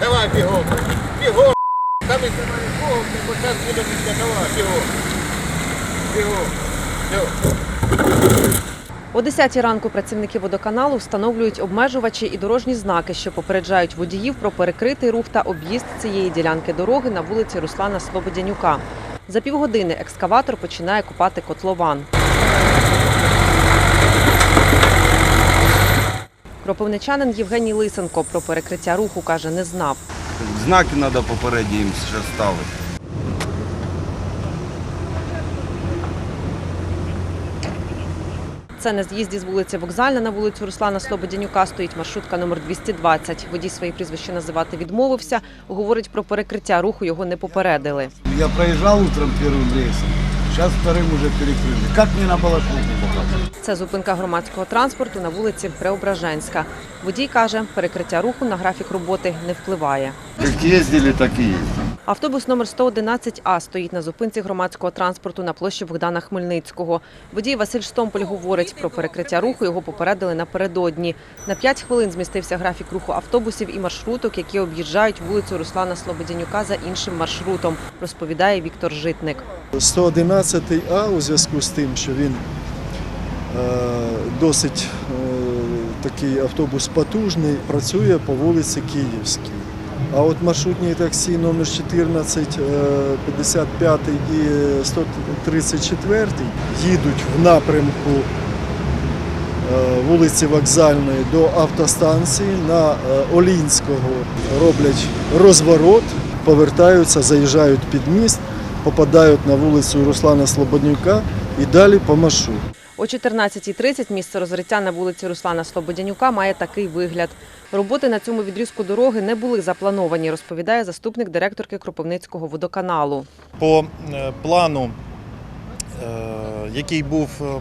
Давай бігом. Бігом. Там і немає бігом, бо зараз буде після давай, бігом. Бігом. Все. О 10 ранку працівники водоканалу встановлюють обмежувачі і дорожні знаки, що попереджають водіїв про перекритий рух та об'їзд цієї ділянки дороги на вулиці Руслана Слободянюка. За півгодини екскаватор починає копати котлован. Кропивничанин Євгеній Лисенко про перекриття руху каже, не знав. Знаки треба попередні їм ще ставити. Це на з'їзді з вулиці Вокзальна на вулицю Руслана Слободянюка стоїть маршрутка номер 220. Водій свої прізвище називати відмовився. Говорить про перекриття руху його не попередили. Я проезжал утром первым рейсом, сейчас старим уже перекрили. Как мені на балашуху попадати? Це зупинка громадського транспорту на вулиці Преображенська. Водій каже, перекриття руху на графік роботи не впливає. Як їздили, так і їздили. Автобус номер 111А стоїть на зупинці громадського транспорту на площі Богдана Хмельницького. Водій Василь Штомполь говорить, про перекриття руху його попередили напередодні. На 5 хвилин змістився графік руху автобусів і маршруток, які об'їжджають вулицю Руслана Слободянюка за іншим маршрутом, розповідає Віктор Житник. 111А у зв'язку з тим, що він е, досить е, такий автобус потужний, працює по вулиці Київській. А от маршрутні таксі номер 14, е, 55 і 134 їдуть в напрямку е, вулиці Вокзальної до автостанції на е, Олінського роблять розворот, повертаються, заїжджають під міст, попадають на вулицю Руслана Слободнюка і далі по маршруту. О 14.30 місце розриття на вулиці Руслана Слободянюка має такий вигляд. Роботи на цьому відрізку дороги не були заплановані, розповідає заступник директорки Кропивницького водоканалу. по е, плану, е, який був е,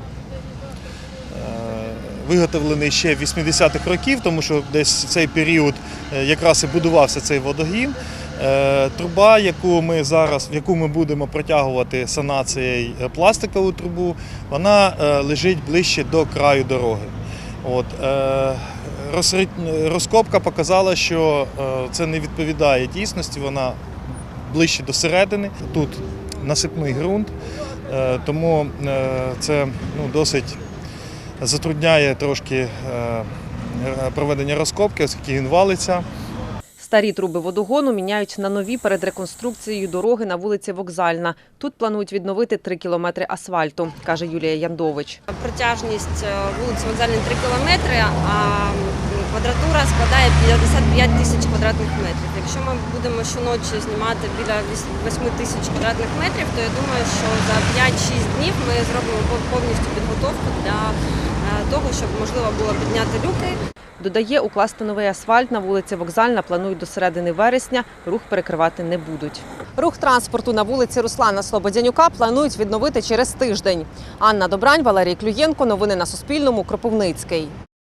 виготовлений ще в 80-х років, тому що десь в цей період якраз і будувався цей водогін. Е, Труба, яку ми зараз, яку ми будемо протягувати санацією е, пластикову трубу, вона е, лежить ближче до краю дороги. От, розкопка показала, що це не відповідає дійсності, вона ближче до середини. Тут насипний ґрунт, тому це ну, досить затрудняє трошки проведення розкопки, оскільки він валиться. Старі труби водогону міняють на нові перед реконструкцією дороги на вулиці Вокзальна. Тут планують відновити 3 кілометри асфальту, каже Юлія Яндович. Протяжність е, вулиці Вокзальної 3 кілометри, а квадратура складає 55 тисяч квадратних метрів. Якщо ми будемо щоночі знімати біля 8 тисяч квадратних метрів, то я думаю, що за 5-6 днів ми зробимо пов- повністю підготовку для е, того, щоб можливо було підняти люки. Додає, укласти новий асфальт на вулиці Вокзальна планують до середини вересня. Рух перекривати не будуть. Рух транспорту на вулиці Руслана Слободянюка планують відновити через тиждень. Анна Добрань, Валерій Клюєнко. Новини на Суспільному. Кропивницький.